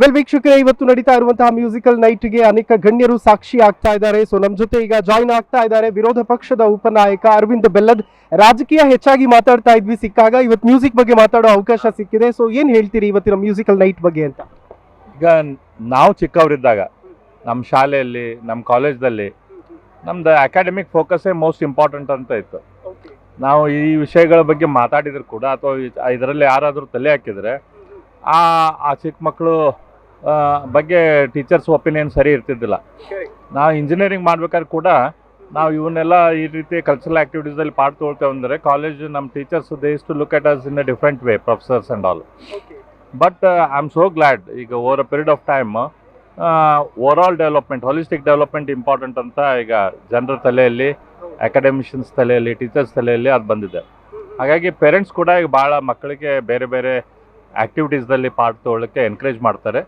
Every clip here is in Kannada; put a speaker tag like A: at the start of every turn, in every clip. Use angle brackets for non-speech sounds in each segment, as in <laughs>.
A: ವೆಲ್ ವೀಕ್ಷಕರೇ ಇವತ್ತು ನಡೀತಾ ಇರುವಂತಹ ಮ್ಯೂಸಿಕಲ್ ನೈಟ್ಗೆ ಅನೇಕ ಗಣ್ಯರು ಸಾಕ್ಷಿ ಆಗ್ತಾ ಇದ್ದಾರೆ. ಸೊ ನಮ್ಮ ಜೊತೆ ಈಗ ಜಾಯಿನ್ ಆಗ್ತಾ ಇದ್ದಾರೆ ವಿರೋಧ ಪಕ್ಷದ ಉಪನಾಯಕ ಅರವಿಂದ್ ಬೆಲ್ಲದ್. ರಾಜಕೀಯ ಹೆಚ್ಚಾಗಿ ಮಾತಾಡ್ತಾ ಇದ್ವಿ ಸಿಕ್ಕಾಗ. ಇವತ್ತು ಮ್ಯೂಸಿಕ್ ಬಗ್ಗೆ ಮಾತಾಡೋ ಅವಕಾಶ ಸಿಕ್ಕಿದೆ. ಸೊ ಏನು ಹೇಳ್ತೀರಿ ಇವತ್ತಿನ ಮ್ಯೂಸಿಕಲ್ ನೈಟ್ ಬಗ್ಗೆ ಅಂತ?
B: ಈಗ ನಾವು ಚಿಕ್ಕವರಿದ್ದಾಗ ನಮ್ಮ ಶಾಲೆಯಲ್ಲಿ ನಮ್ಮ ಕಾಲೇಜ್ದಲ್ಲಿ ನಮ್ದು ಅಕಾಡೆಮಿಕ್ ಫೋಕಸ್ಸೇ ಮೋಸ್ಟ್ ಇಂಪಾರ್ಟೆಂಟ್ ಅಂತ ಇತ್ತು. ನಾವು ಈ ವಿಷಯಗಳ ಬಗ್ಗೆ ಮಾತಾಡಿದ್ರು ಕೂಡ ಅಥವಾ ಇದರಲ್ಲಿ ಯಾರಾದರೂ ತಲೆ ಹಾಕಿದರೆ ಆ ಆ ಚಿಕ್ಕ ಮಕ್ಕಳು ಬಗ್ಗೆ ಟೀಚರ್ಸ್ ಒಪಿನಿಯನ್ ಸರಿ ಇರ್ತಿದ್ದಿಲ್ಲ. ನಾವು ಇಂಜಿನಿಯರಿಂಗ್ ಮಾಡ್ಬೇಕಾದ್ರೆ ಕೂಡ ನಾವು ಇವನ್ನೆಲ್ಲ ಈ ರೀತಿ ಕಲ್ಚರಲ್ ಆ್ಯಕ್ಟಿವಿಟೀಸಲ್ಲಿ ಪಾರ್ಟ್ ತೊಗೊಳ್ತೇವೆ ಅಂದರೆ ಕಾಲೇಜ್ ನಮ್ಮ teachers does to look at us in a different way professors and all but I am so glad ಈಗ over a period of time over all development holistic development important ಅಂತ ಈಗ ಜನರ ತಲೆಯಲ್ಲಿ ಅಕಾಡೆಮಿಷನ್ಸ್ ತಲೆಯಲ್ಲಿ ಟೀಚರ್ಸ್ ತಲೆಯಲ್ಲಿ ಅದು ಬಂದಿದೆ. ಹಾಗಾಗಿ ಪೇರೆಂಟ್ಸ್ ಕೂಡ ಈಗ ಭಾಳ ಮಕ್ಕಳಿಗೆ ಬೇರೆ ಬೇರೆ ಆ್ಯಕ್ಟಿವಿಟೀಸ್ದಲ್ಲಿ ಪಾರ್ಟ್ ತೊಗೊಳ್ಳೋಕ್ಕೆ ಎನ್ಕರೇಜ್ ಮಾಡ್ತಾರೆ.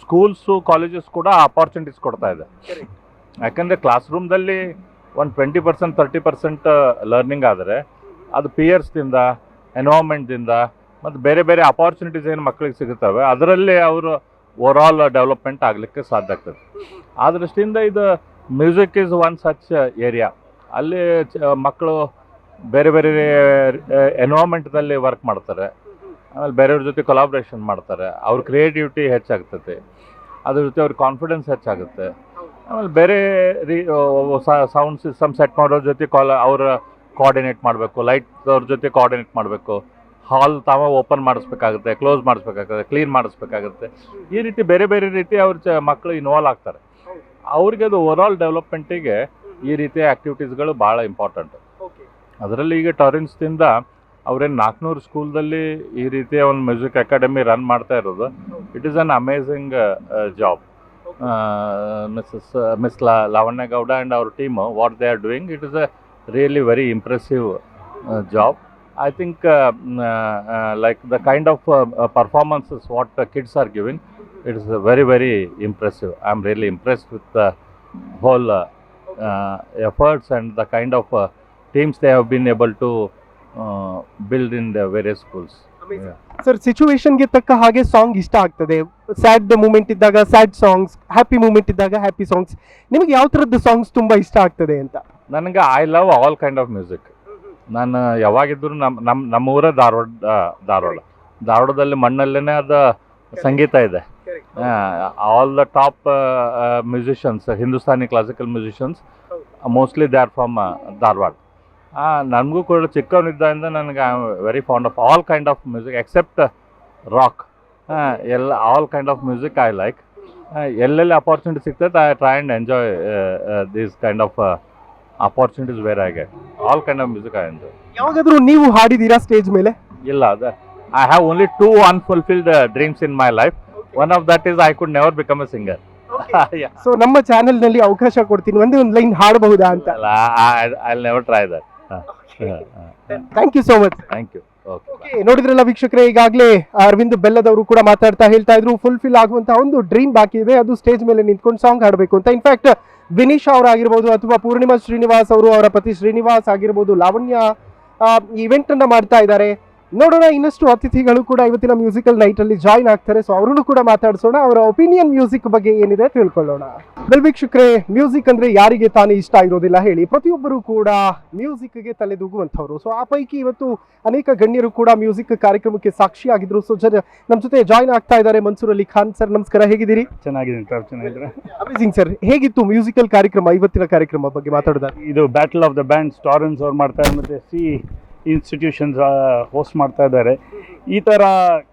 B: ಸ್ಕೂಲ್ಸು ಕಾಲೇಜಸ್ ಕೂಡ ಅಪಾರ್ಚುನಿಟೀಸ್ ಕೊಡ್ತಾ ಇದೆ. ಯಾಕಂದರೆ ಕ್ಲಾಸ್ ರೂಮ್ದಲ್ಲಿ ಒಂದು twenty percent thirty percent learning ಆದರೆ ಅದು ಪಿಯರ್ಸ್ದಿಂದ ಎನ್ವಾರ್ಮೆಂಟ್ದಿಂದ ಮತ್ತು ಬೇರೆ ಬೇರೆ ಅಪಾರ್ಚುನಿಟೀಸ್ ಏನು ಮಕ್ಕಳಿಗೆ ಸಿಗುತ್ತವೆ, ಅದರಲ್ಲಿ ಅವರು ಓವರ್ ಆಲ್ ಡೆವಲಪ್ಮೆಂಟ್ ಆಗಲಿಕ್ಕೆ ಸಾಧ್ಯ ಆಗ್ತದೆ. ಆ ದೃಷ್ಟಿಯಿಂದ ಇದು music is one such area ಅಲ್ಲಿ ಮಕ್ಕಳು ಬೇರೆ ಬೇರೆ ಎನ್ವಾರ್ಮೆಂಟ್ದಲ್ಲಿ ವರ್ಕ್ ಮಾಡ್ತಾರೆ. ಆಮೇಲೆ ಬೇರೆಯವ್ರ ಜೊತೆ ಕೊಲಾಬ್ರೇಷನ್ ಮಾಡ್ತಾರೆ. ಅವ್ರ ಕ್ರಿಯೇಟಿವಿಟಿ ಹೆಚ್ಚಾಗ್ತದೆ. ಅದ್ರ ಜೊತೆ ಅವ್ರ ಕಾನ್ಫಿಡೆನ್ಸ್ ಹೆಚ್ಚಾಗುತ್ತೆ. ಆಮೇಲೆ ಬೇರೆ ರೀ ಸೌಂಡ್ ಸಿಸ್ಟಮ್ ಸೆಟ್ ಮಾಡೋರ ಜೊತೆ ಕಾಲ ಅವ್ರ ಕೋಆರ್ಡಿನೇಟ್ ಮಾಡಬೇಕು. ಲೈಟ್ ಅವ್ರ ಜೊತೆ ಕೋಆರ್ಡಿನೇಟ್ ಮಾಡಬೇಕು. ಹಾಲ್ ತಾವ ಓಪನ್ ಮಾಡಿಸ್ಬೇಕಾಗುತ್ತೆ ಕ್ಲೋಸ್ ಮಾಡಿಸ್ಬೇಕಾಗುತ್ತೆ ಕ್ಲೀನ್ ಮಾಡಿಸ್ಬೇಕಾಗುತ್ತೆ. ಈ ರೀತಿ ಬೇರೆ ಬೇರೆ ರೀತಿ ಅವ್ರ ಚ ಮಕ್ಕಳು ಇನ್ವಾಲ್ವ್ ಆಗ್ತಾರೆ. ಅವ್ರಿಗೆ ಅದು ಓವರಾಲ್ ಡೆವಲಪ್ಮೆಂಟಿಗೆ ಈ ರೀತಿಯ ಆ್ಯಕ್ಟಿವಿಟೀಸ್ಗಳು ಭಾಳ ಇಂಪಾರ್ಟೆಂಟ್ ಅದರಲ್ಲಿ ಈಗ ಟೊರೆನ್ಸ್ದಿಂದ ಅವ್ರೇನು ನಾಲ್ಕುನೂರು ಸ್ಕೂಲ್ದಲ್ಲಿ ಈ ರೀತಿಯ ಒಂದು ಮ್ಯೂಸಿಕ್ ಅಕಾಡೆಮಿ ರನ್ ಮಾಡ್ತಾ ಇರೋದು. It is an amazing job Mrs Miss law Lavanya Gowda and ಅವ್ರ team what they are doing it is a really very impressive job I think like the kind of performances what kids are giving it is very very impressive I am really impressed with the whole efforts and the kind of teams they have been able to the in the various schools.
A: Sir ಸಿಚುವೇಶನ್ಗೆ ತಕ್ಕ ಹಾಗೆ ಸಾಂಗ್ ಇಷ್ಟ ಆಗ್ತದೆ. ಸ್ಯಾಡ್ ಮೂಮೆಂಟ್ ಇದ್ದಾಗ ಸ್ಯಾಡ್ ಸಾಂಗ್ಸ್ ಹ್ಯಾಪಿ ಮೂಮೆಂಟ್ ಇದ್ದಾಗ ಹ್ಯಾಪಿ ಸಾಂಗ್ಸ್ ನಿಮಗೆ ಯಾವ ಥರದ್ದು ಸಾಂಗ್ಸ್ ತುಂಬ ಇಷ್ಟ ಆಗ್ತದೆ ಅಂತ?
B: ನನಗೆ I love all kind of music ನಾನು ಯಾವಾಗಿದ್ರು ನಮ್ಮ ನಮ್ಮ ನಮ್ಮೂರ ಊರೇ ಧಾರವಾಡ ಧಾರವಾಡ. ಧಾರವಾಡದಲ್ಲಿ ಮಣ್ಣಲ್ಲೇ ಅದು ಸಂಗೀತ ಇದೆ. All the top musicians Hindustani classical musicians mostly they are from Dharwad. ನನಗೂ ಕೂಡ ಚಿಕ್ಕವನಿದ್ದರಿಂದ ನನಗೆ very fond of all kind of music except rock ಎಲ್ಲ all kind of music I like ಎಲ್ಲೆಲ್ಲಿ ಅಪಾರ್ಚುನಿಟಿ ಸಿಗ್ತದೆ I try and enjoy these kind of opportunities where I get all kind of music I enjoy
A: ಯಾವಾಗಾದರೂ ನೀವು ಹಾಡಿದ್ದೀರಾ ಸ್ಟೇಜ್ ಮೇಲೆ?
B: ಇಲ್ಲ ಅದ I have only two unfulfilled dreams in my life one of that is I could never become a singer
A: so ನಮ್ಮ ಚಾನೆಲ್ನಲ್ಲಿ ಅವಕಾಶ ಕೊಡ್ತೀನಿ. ಒಂದೇ ಒಂದು ಲೈನ್ ಹಾಡಬಹುದಾ ಅಂತ?
B: I never try that
A: thank you so much
B: thank you okay
A: ನೋಡಿದ್ರಲ್ಲ ವೀಕ್ಷಕರೇ ಈಗಾಗಲೇ ಅರವಿಂದ್ ಬೆಲ್ಲದವರು ಕೂಡ ಮಾತಾಡ್ತಾ ಹೇಳ್ತಾ ಇದ್ರು ಫುಲ್ಫಿಲ್ ಆಗುವಂತಹ ಒಂದು ಡ್ರೀಮ್ ಬಾಕಿ ಇದೆ. ಅದು ಸ್ಟೇಜ್ ಮೇಲೆ ನಿಂತ್ಕೊಂಡು ಸಾಂಗ್ ಹಾಡಬೇಕು ಅಂತ. ಇನ್ಫ್ಯಾಕ್ಟ್ ವಿನೀಶ್ ಅವರಾಗಿರ್ಬೋದು ಅಥವಾ ಪೂರ್ಣಿಮಾ ಶ್ರೀನಿವಾಸ್ ಅವರು ಅವರ ಪತಿ ಶ್ರೀನಿವಾಸ್ ಆಗಿರ್ಬೋದು ಲಾವಣ್ಯ ಈವೆಂಟ್ ಅನ್ನ ಮಾಡ್ತಾ ಇದ್ದಾರೆ. ನೋಡೋಣ ಇನ್ನಷ್ಟು ಅತಿಥಿಗಳು ಕೂಡ ಇವತ್ತಿನ ಮ್ಯೂಸಿಕಲ್ ನೈಟ್ ಅಲ್ಲಿ ಜಾಯಿನ್ ಆಗ್ತಾರೆ. ಸೊ ಅವರನ್ನು ಕೂಡ ಮಾತಾಡಿಸೋಣ. ಅವರ ಒಪಿನಿಯನ್ ಮ್ಯೂಸಿಕ್ ಬಗ್ಗೆ ಏನಿದೆ ತಿಳ್ಕೊಳ್ಳೋಣ. ವೆಲ್ ಶುಕ್ರೆ ಮ್ಯೂಸಿಕ್ ಅಂದ್ರೆ ಯಾರಿಗೆ ತಾನೇ ಇಷ್ಟ ಇರೋದಿಲ್ಲ ಹೇಳಿ. ಪ್ರತಿಯೊಬ್ಬರು ಕೂಡ ಮ್ಯೂಸಿಕ್ಗೆ ತಲೆದೂಗುವಂಥವ್ರು. ಸೊ ಆ ಪೈಕಿ ಇವತ್ತು ಅನೇಕ ಗಣ್ಯರು ಕೂಡ ಮ್ಯೂಸಿಕ್ ಕಾರ್ಯಕ್ರಮಕ್ಕೆ ಸಾಕ್ಷಿಯಾಗಿದ್ರು. ಸೊ ಜನ ನಮ್ಮ ಜೊತೆ ಜಾಯಿನ್ ಆಗ್ತಾ ಇದ್ದಾರೆ ಮನ್ಸೂರ್ ಅಲಿ ಖಾನ್ ಸರ್ ನಮಸ್ಕಾರ ಹೇಗಿದ್ದೀರಿ?
C: ಚೆನ್ನಾಗಿದೆ ಸರ್
A: ಅಮೇಸಿಂಗ್ ಸರ್ ಹೇಗಿತ್ತು ಮ್ಯೂಸಿಕಲ್ ಕಾರ್ಯಕ್ರಮ ಇವತ್ತಿನ ಕಾರ್ಯಕ್ರಮ ಬಗ್ಗೆ ಮಾತಾಡೋದಾದ್ರೆ?
C: ಇದು ಬ್ಯಾಟಲ್ ಆಫ್ ದ ಬ್ಯಾಂಡ್ ಸ್ಟಾರನ್ಸ್ ಅವ್ರು ಮಾಡ್ತಾರೆ ಮತ್ತೆ ಸಿ ಇನ್ಸ್ಟಿಟ್ಯೂಷನ್ಸ್ ಹೋಸ್ಟ್ ಮಾಡ್ತಾ ಇದ್ದಾರೆ. ಈ ಥರ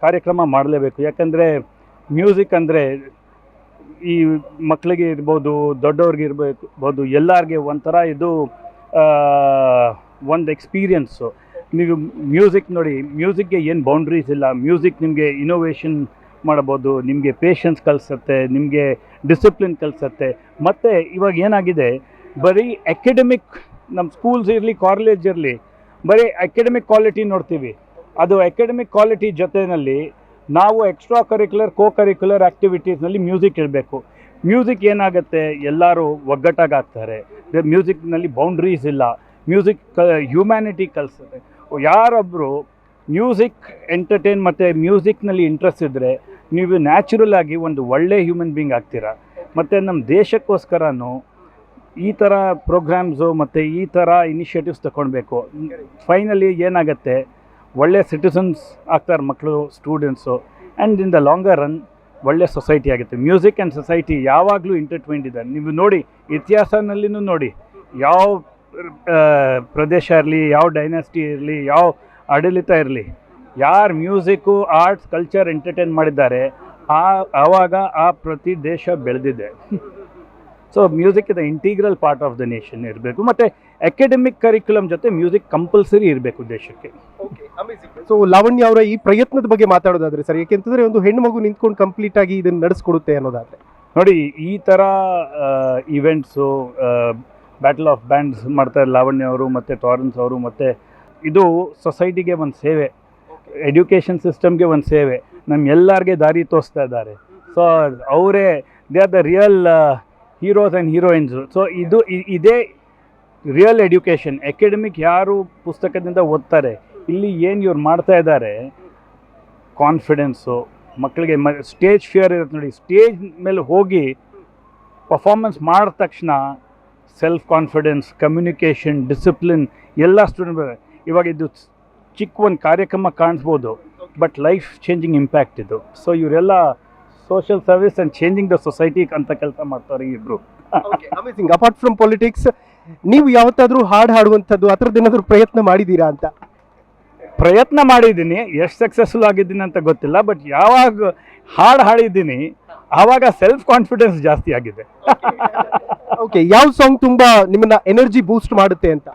C: ಕಾರ್ಯಕ್ರಮ ಮಾಡಲೇಬೇಕು. ಯಾಕಂದರೆ ಮ್ಯೂಸಿಕ್ ಅಂದರೆ ಈ ಮಕ್ಕಳಿಗೆ ಇರ್ಬೋದು, ದೊಡ್ಡವ್ರಿಗೆ ಇರ್ಬೋದು, ಎಲ್ಲರಿಗೆ ಒಂಥರ ಇದು ಒಂದು ಎಕ್ಸ್ಪೀರಿಯನ್ಸು ನೀವು ಮ್ಯೂಸಿಕ್ ನೋಡಿ ಮ್ಯೂಸಿಕ್ಗೆ ಏನು ಬೌಂಡ್ರೀಸ್ ಇಲ್ಲ. ಮ್ಯೂಸಿಕ್ ನಿಮಗೆ ಇನೋವೇಷನ್ ಮಾಡ್ಬೋದು, ನಿಮಗೆ ಪೇಷನ್ಸ್ ಕಲಿಸುತ್ತೆ, ನಿಮಗೆ ಡಿಸಿಪ್ಲಿನ್ ಕಲಿಸುತ್ತೆ. ಮತ್ತು ಇವಾಗ ಏನಾಗಿದೆ, ಬರೀ ಅಕಾಡೆಮಿಕ್ ನಮ್ಮ ಸ್ಕೂಲ್ಸ್ ಇರಲಿ ಕಾಲೇಜ್ ಇರಲಿ ಬರೀ ಅಕಾಡೆಮಿಕ್ ಕ್ವಾಲಿಟಿ ನೋಡ್ತೀವಿ. ಅದು ಅಕಾಡೆಮಿಕ್ ಕ್ವಾಲಿಟಿ ಜೊತೆಯಲ್ಲಿ ನಾವು ಎಕ್ಸ್ಟ್ರಾ ಕರಿಕ್ಯುಲರ್ ಕೋ ಕರಿಕ್ಯುಲರ್ ಆ್ಯಕ್ಟಿವಿಟೀಸ್ನಲ್ಲಿ ಮ್ಯೂಸಿಕ್ ಇರಬೇಕು ಮ್ಯೂಸಿಕ್ ಏನಾಗುತ್ತೆ? ಎಲ್ಲರೂ ಒಗ್ಗಟ್ಟಾಗಿ ಆಗ್ತಾರೆ ಮ್ಯೂಸಿಕ್ನಲ್ಲಿ ಬೌಂಡ್ರೀಸ್ ಇಲ್ಲ. ಮ್ಯೂಸಿಕ್ ಕ ಹ್ಯುಮ್ಯಾನಿಟಿ ಕಲಿಸುತ್ತೆ ಯಾರೊಬ್ಬರು ಮ್ಯೂಸಿಕ್ ಎಂಟರ್ಟೈನ್ ಮತ್ತು ಮ್ಯೂಸಿಕ್ನಲ್ಲಿ ಇಂಟ್ರೆಸ್ಟ್ ಇದ್ದರೆ ನೀವು ನ್ಯಾಚುರಲ್ ಆಗಿ ಒಂದು ಒಳ್ಳೆ ಹ್ಯೂಮನ್ ಬೀಯಿಂಗ್ ಆಗ್ತೀರಾ? ಮತ್ತು ನಮ್ಮ ದೇಶಕ್ಕೋಸ್ಕರನೂ ಈ ಥರ ಪ್ರೋಗ್ರಾಮ್ಸು ಮತ್ತು ಈ ಥರ ಇನಿಷಿಯೇಟಿವ್ಸ್ ತಗೊಳ್ಬೇಕು ಫೈನಲಿ ಏನಾಗುತ್ತೆ, ಒಳ್ಳೆ ಸಿಟಿಸನ್ಸ್ ಆಗ್ತಾರೆ ಮಕ್ಕಳು students and in the longer run ಒಳ್ಳೆ ಸೊಸೈಟಿ ಆಗುತ್ತೆ. ಮ್ಯೂಸಿಕ್ ಆ್ಯಂಡ್ ಸೊಸೈಟಿ ಯಾವಾಗಲೂ ಇಂಟರ್ಟ್ವೆಂಟ್ ಇದೆ. ನೀವು ನೋಡಿ, ಇತಿಹಾಸನಲ್ಲಿನೂ ನೋಡಿ, ಯಾವ ಪ್ರದೇಶ ಇರಲಿ, ಯಾವ ಡೈನಾಸ್ಟಿ ಇರಲಿ, ಯಾವ ಆಡಳಿತ ಇರಲಿ, ಯಾರು ಮ್ಯೂಸಿಕ್ಕು ಆರ್ಟ್ಸ್ ಕಲ್ಚರ್ ಎಂಟರ್ಟೈನ್ ಮಾಡಿದ್ದಾರೆ, ಆ, ಆವಾಗ ಆ ಪ್ರತಿ ದೇಶ ಬೆಳೆದಿದೆ. <laughs> So music is integral part of the nation ಇರಬೇಕು. ಮತ್ತು ಅಕಾಡೆಮಿಕ್ ಕರಿಕ್ಯುಲಮ್ ಜೊತೆ ಮ್ಯೂಸಿಕ್ ಕಂಪಲ್ಸರಿ ಇರಬೇಕು ದೇಶಕ್ಕೆ.
A: ಸೊ ಲಾವಣ್ಯ ಅವರ ಈ ಪ್ರಯತ್ನದ ಬಗ್ಗೆ ಮಾತಾಡೋದಾದ್ರೆ ಸರ್ ಯಾಕೆಂತಂದ್ರೆ ಒಂದು ಹೆಣ್ಣು ಮಗು ನಿಂತ್ಕೊಂಡು ಕಂಪ್ಲೀಟ್ ಆಗಿ ಇದನ್ನ ನಡೆಸ್ಕೊಡುತ್ತೆ ಅನ್ನೋದಾದ್ರೆ.
C: ನೋಡಿ ಈ ಥರ ಇವೆಂಟ್ಸು ಬ್ಯಾಟಲ್ ಆಫ್ ಬ್ಯಾಂಡ್ಸ್ ಮಾಡ್ತಾರೆ ಲಾವಣ್ಯ ಅವರು ಮತ್ತು ಟಾರೆನ್ಸ್ ಅವರು ಮತ್ತು ಇದು ಸೊಸೈಟಿಗೆ ಒಂದು ಸೇವೆ. ಎಜುಕೇಷನ್ ಸಿಸ್ಟಮ್ಗೆ ಒಂದು ಸೇವೆ. ನಮ್ಮ ಎಲ್ಲರಿಗೆ ದಾರಿ ತೋರಿಸ್ತಾ ಇದ್ದಾರೆ. ಸೊ ಅವರೇ they are the real heroes and heroines so ಇದು ಇದೇ ರಿಯಲ್ ಎಡ್ಯುಕೇಷನ್ ಅಕಾಡೆಮಿಕ್ ಯಾರು ಪುಸ್ತಕದಿಂದ ಓದ್ತಾರೆ? ಇಲ್ಲಿ ಏನು ಇವ್ರು ಮಾಡ್ತಾ ಇದ್ದಾರೆ? ಕಾನ್ಫಿಡೆನ್ಸು ಮಕ್ಕಳಿಗೆ ಮ ಸ್ಟೇಜ್ ಫಿಯರ್ ಇರುತ್ತೆ ನೋಡಿ. ಸ್ಟೇಜ್ ಮೇಲೆ ಹೋಗಿ ಪರ್ಫಾರ್ಮೆನ್ಸ್ ಮಾಡಿದ ತಕ್ಷಣ ಸೆಲ್ಫ್ ಕಾನ್ಫಿಡೆನ್ಸ್ ಕಮ್ಯುನಿಕೇಷನ್ ಡಿಸಿಪ್ಲಿನ್ ಎಲ್ಲ ಸ್ಟೂಡೆಂಟ್ ಇವಾಗ ಇದು ಚಿಕ್ಕ ಒಂದು ಕಾರ್ಯಕ್ರಮ ಕಾಣಿಸ್ಬೋದು ಬಟ್ ಲೈಫ್ ಚೇಂಜಿಂಗ್ ಇಂಪ್ಯಾಕ್ಟ್ ಇದು. ಸೊ ಇವರೆಲ್ಲ social service and changing the society ಅಂತ ಕೆಲಸ ಮಾಡ್ತಾರೆ ಇಬ್ರು.
A: ಅಮೇಸಿಂಗ್ ಅಪಾರ್ಟ್ ಫ್ರಮ್ ಪೊಲಿಟಿಕ್ಸ್ ನೀವು ಯಾವತ್ತಾದ್ರೂ ಹಾಡು ಹಾಡುವಂಥದ್ದು ಆ ಥರದ್ದು ಏನಾದ್ರು ಪ್ರಯತ್ನ ಮಾಡಿದ್ದೀರಾ ಅಂತ?
C: ಪ್ರಯತ್ನ ಮಾಡಿದ್ದೀನಿ. ಎಷ್ಟು ಸಕ್ಸಸ್ಫುಲ್ ಆಗಿದ್ದೀನಿ ಅಂತ ಗೊತ್ತಿಲ್ಲ ಬಟ್ ಯಾವಾಗ ಹಾಡು ಹಾಡಿದ್ದೀನಿ ಆವಾಗ ಸೆಲ್ಫ್ ಕಾನ್ಫಿಡೆನ್ಸ್ ಜಾಸ್ತಿ ಆಗಿದೆ.
A: ಓಕೆ ಯಾವ ಸಾಂಗ್ ತುಂಬ ನಿಮ್ಮನ್ನ ಎನರ್ಜಿ ಬೂಸ್ಟ್ ಮಾಡುತ್ತೆ ಅಂತ?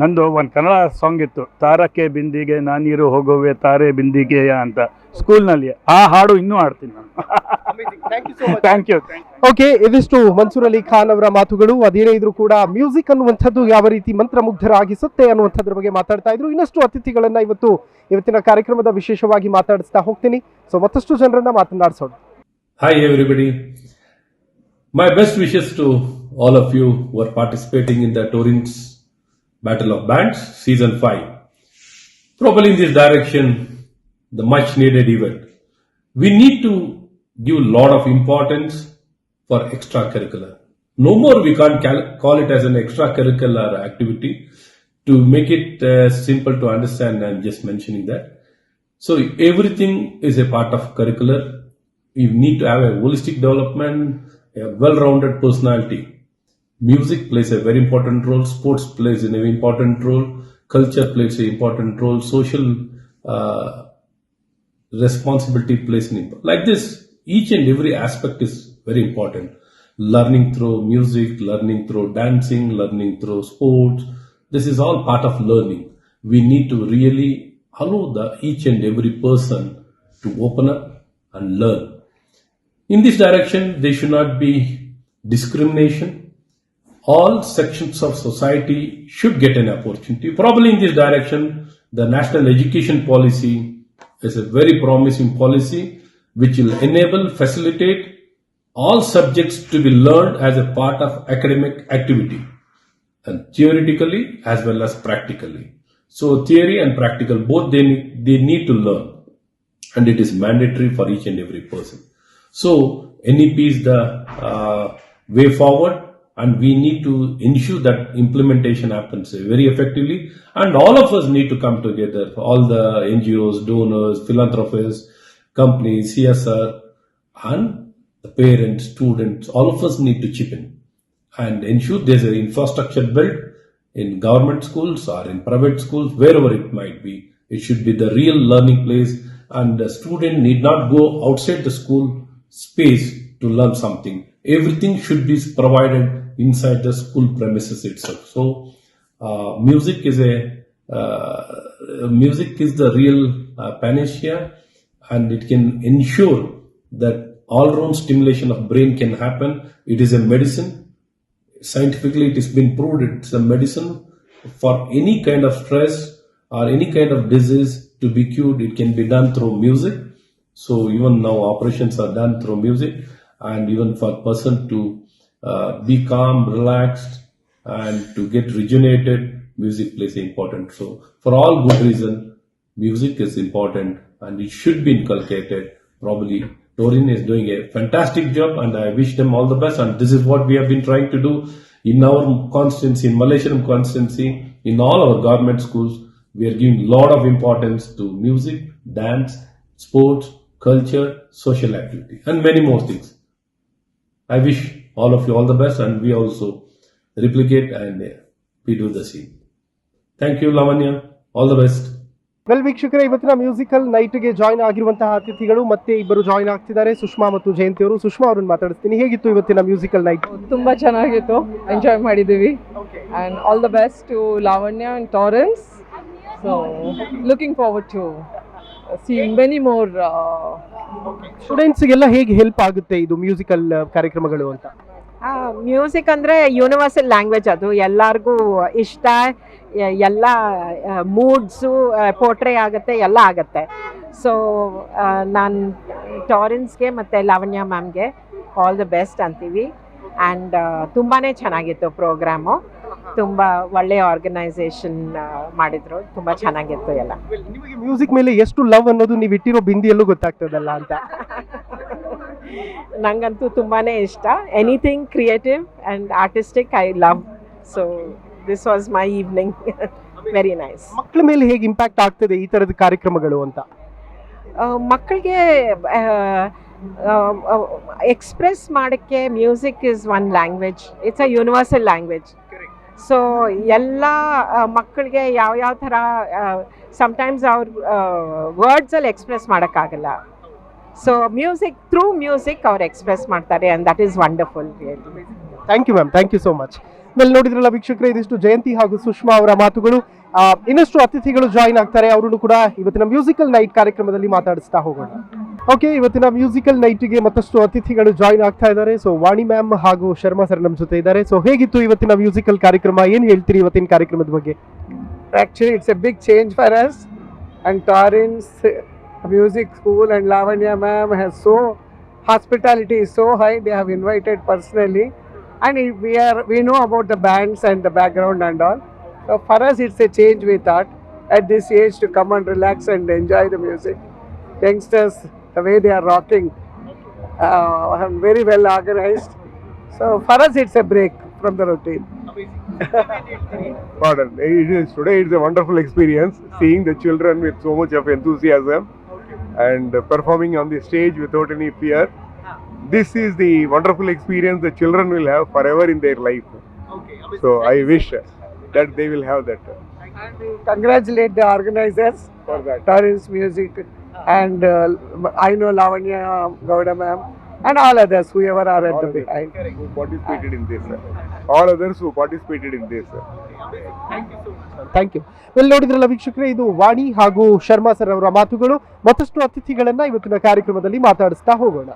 C: ನಂದು ಒಂದು ಕನ್ನಡ ಸಾಂಗ್ ಇತ್ತು ತಾರಕ್ಕೆ ಬಿಂದಿಗೆ ನಾನೀರು ಹೋಗುವೆ ತಾರೆ ಬಿಂದಿಗೆ ಅಂತ ಸ್ಕೂಲ್ನಲ್ಲಿ ಆ ಹಾಡು ಇನ್ನೂ ಹಾಡ್ತೀನಿ ನಾನು. ಥ್ಯಾಂಕ್ ಯು
A: ಓಕೆ ಇದಿಷ್ಟು ಮನ್ಸೂರ್ ಅಲಿ ಖಾನ್ ಅವರ ಮಾತುಗಳು. ಅದೇನೇ ಇದ್ರೂ ಕೂಡ ಮ್ಯೂಸಿಕ್ ಅನ್ನುವಂಥದ್ದು ಯಾವ ರೀತಿ ಮಂತ್ರಮುಗ್ಧರಾಗಿಸುತ್ತೆ ಅನ್ನುವಂಥದ್ರ ಬಗ್ಗೆ ಮಾತಾಡ್ತಾ ಇದ್ರು. ಇನ್ನಷ್ಟು ಅತಿಥಿಗಳನ್ನ ಇವತ್ತು ಇವತ್ತಿನ ಕಾರ್ಯಕ್ರಮದ ವಿಶೇಷವಾಗಿ ಮಾತಾಡಿಸ್ತಾ ಹೋಗ್ತೀನಿ. ಸೊ ಮತ್ತಷ್ಟು ಜನರನ್ನ ಮಾತನಾಡಿಸೋಣ.
D: Hi everybody My best wishes to all of you who are participating in the Torrens Battle of Bands Season 5. Probably in this direction, the much needed event. We need to give a lot of importance for extracurricular. No more we can't cal- call it as an extracurricular activity. To make it uh, simple to understand, I'm just mentioning that. So everything is a part of curricular. You need to have a holistic development, a well-rounded personality. Music plays a very important role. Sports plays an important role. Culture plays an important role. Social uh, responsibility plays an important. Like this, each and every aspect is very important. Learning through music, learning through dancing, learning through sports. This is all part of learning. We need to really allow the each and every person to open up and learn. In this direction, there should not be discrimination. All sections of society should get an opportunity. Probably in this direction, the national education policy is a very promising policy which will enable, facilitate all subjects to be learned as a part of academic activity and theoretically as well as practically. So theory and practical both they, they need to learn and it is mandatory for each and every person. So NEP is the uh, way forward and we need to ensure that implementation happens very effectively and all of us need to come together, all the NGOs, donors, philanthropists, companies, CSR and the parents, students, all of us need to chip in and ensure there's an infrastructure built in government schools or in private schools, wherever it might be. It should be the real learning place and the student need not go outside the school space to learn something. Everything should be provided inside the school premises itself. So, uh, music is a uh, music is the real uh, panacea and it can ensure that all round stimulation of brain can happen. It is a medicine scientifically it has been proved it's a medicine for any kind of stress or any kind of disease to be cured it can be done through music so even now operations are done through music and even for person to Uh, be calm relaxed and to get rejuvenated music plays an important so for all good reason music is important and it should be inculcated. Probably Torin is doing a fantastic job, and I wish them all the best. And this is what we have been trying to do in our constituency, in Malaysian constituency, in all our government schools. We are giving lot of importance to music, dance, sports, culture, social activity, and many more things. I wish all of you all the best, and we also replicate and uh, we do the same. Thank you, Lavanya. All the best.
A: Well ವೀಕ್ಷಕರೇ ಇವತ್ತಿನ ಮ್ಯೂಸಿಕಲ್ ನೈಟ್ಗೆ ಜಾಯ್ನ್ ಆಗಿರುವಂತಹ ಅತಿಥಿಗಳು ಮತ್ತೆ ಇಬ್ಬರು ಜಾಯ್ನ್ ಆಗ್ತಿದ್ದಾರೆ. ಸುಷ್ಮಾ ಮತ್ತು ಜಯಂತಿ ಅವರು. ಸುಷ್ಮಾ ಅವ್ರನ್ನ ಮಾತಾಡಿಸ್ತೀನಿ. ಹೇಗಿತ್ತು ಇವತ್ತಿನ ಮ್ಯೂಸಿಕಲ್ ನೈಟ್?
E: ತುಂಬಾ ಚೆನ್ನಾಗಿತ್ತು. ಎಂಜಾಯ್ ಮಾಡಿದ್ದೀವಿ. And all the best to Lavanya and Torrens so looking forward to see many more
A: ಸ್ಟೂಡೆಂಟ್ಸ್ಗೆಲ್ಲ ಹೇಗೆ ಹೆಲ್ಪ್ ಆಗುತ್ತೆ ಇದು ಮ್ಯೂಸಿಕಲ್ ಕಾರ್ಯಕ್ರಮಗಳು ಅಂತ?
F: ಮ್ಯೂಸಿಕ್ ಅಂದರೆ ಯೂನಿವರ್ಸಲ್ ಲ್ಯಾಂಗ್ವೇಜ್ ಅದು. ಎಲ್ಲರಿಗೂ ಇಷ್ಟ ಎಲ್ಲ ಮೂಡ್ಸು ಪೋಟ್ರೆ ಆಗುತ್ತೆ ಎಲ್ಲ ಆಗುತ್ತೆ. ಸೊ ನಾನು ಟಾರೆನ್ಸ್ಗೆ ಮತ್ತು ಲಾವಣ್ಯ ಮ್ಯಾಮ್ಗೆ ಆಲ್ ದ ಬೆಸ್ಟ್ ಅಂತೀವಿ. ಆ್ಯಂಡ್ ತುಂಬಾ ಚೆನ್ನಾಗಿತ್ತು ಪ್ರೋಗ್ರಾಮು ತುಂಬ ಒಳ್ಳೆಯ ಆರ್ಗನೈಸೇಷನ್ ಮಾಡಿದ್ರು. ತುಂಬ ಚೆನ್ನಾಗಿತ್ತು ಎಲ್ಲ.
A: ನಿಮಗೆ ಮ್ಯೂಸಿಕ್ ಮೇಲೆ ಎಷ್ಟು ಲವ್ ಅನ್ನೋದು ನೀವು ಇಟ್ಟಿರೋ ಬಿಂದಿಯಲ್ಲೂ ಗೊತ್ತಾಗ್ತದಲ್ಲ ಅಂತ. <laughs>
F: ನಂಗಂತೂ ತುಂಬಾ ಇಷ್ಟ. Anything creative and artistic I love so this was my evening very nice
A: ಮಕ್ಕಳ ಮೇಲೆ ಹೇಗೆ ಇಂಪ್ಯಾಕ್ಟ್ ಆಗ್ತದೆ ಈ ತರದ ಕಾರ್ಯಕ್ರಮಗಳು ಅಂತ?
F: ಮಕ್ಕಳಿಗೆ ಎಕ್ಸ್ಪ್ರೆಸ್ ಮಾಡೋಕ್ಕೆ music is one language it's a universal language so ಎಲ್ಲ ಮಕ್ಕಳಿಗೆ ಯಾವ ಯಾವ ಥರ ಸಮ್ಟೈಮ್ಸ್ ಅವ್ರ ವರ್ಡ್ಸಲ್ಲಿ ಎಕ್ಸ್ಪ್ರೆಸ್ ಮಾಡೋಕ್ಕಾಗಲ್ಲ. ಸೊ ಮ್ಯೂಸಿಕ್ ಥ್ರೂ ಮ್ಯೂಸಿಕ್ ಅವ್ರು ಎಕ್ಸ್ಪ್ರೆಸ್ ಮಾಡ್ತಾರೆ and that is wonderful really
A: thank you ma'am thank you so much ಮೇಲೆ ನೋಡಿದ್ರಲ್ಲ ವೀಕ್ಷಕರೇ, ಇದಿಷ್ಟು ಜಯಂತಿ ಹಾಗೂ ಸುಷ್ಮಾ ಅವರ ಮಾತುಗಳು. ಇನ್ನಷ್ಟು ಅತಿಥಿಗಳು ಜಾಯಿನ್ ಆಗ್ತಾರೆ. ಅವರನ್ನು ಕೂಡ ಇವತ್ತಿನ ಮ್ಯೂಸಿಕಲ್ ನೈಟ್ ಕಾರ್ಯಕ್ರಮದಲ್ಲಿ ಮಾತಾಡಿಸ್ತಾ ಹೋಗೋಣ. ಓಕೆ ಇವತ್ತಿನ ಮ್ಯೂಸಿಕಲ್ ನೈಟ್ಗೆ ಮತ್ತಷ್ಟು ಅತಿಥಿಗಳು ಜಾಯಿನ್ ಆಗ್ತಾ ಇದ್ದಾರೆ. ಸೊ ವಾಣಿ ಮ್ಯಾಮ್ ಹಾಗೂ ಶರ್ಮಾ ಸರ್ ನಮ್ಮ ಜೊತೆ ಇದ್ದಾರೆ. ಸೊ ಹೇಗಿತ್ತು ಇವತ್ತಿನ ಮ್ಯೂಸಿಕಲ್ ಕಾರ್ಯಕ್ರಮ? ಏನು ಹೇಳ್ತೀರಿ ಇವತ್ತಿನ ಕಾರ್ಯಕ್ರಮದ ಬಗ್ಗೆ?
G: Actually it's a big change for us and Torrens music school and Lavanya ma'am has so hospitality is so high they have invited personally. And we are we know about the bands and the background and all so for us it's a change we thought at this age to come and relax and enjoy the music youngsters the way they are rocking uh, and very well organized so for us it's a break from the routine <laughs>
H: Pardon. It is today. It's a wonderful experience seeing the children with so much of enthusiasm and performing on the stage without any fear. This is the wonderful experience the children will have forever in their life. Okay. So I wish that they will have that.
G: And we congratulate the organizers
H: For that.
G: Torrance Music and uh, I know Lavanya Gowda ma'am and all others whoever are at
H: All
G: the behind.
H: who participated in this. All others who participated in this.
A: Thank you ಇಲ್ಲಿ ನೋಡಿದ್ರಲ್ಲ ವೀಕ್ಷಕರೇ ಇದು ವಾಣಿ ಹಾಗೂ ಶರ್ಮಾ ಸರ್ ಅವರ ಮಾತುಗಳು ಮತ್ತಷ್ಟು ಅತಿಥಿಗಳನ್ನ ಇವತ್ತಿನ ಕಾರ್ಯಕ್ರಮದಲ್ಲಿ ಮಾತಾಡಿಸ್ತಾ ಹೋಗೋಣ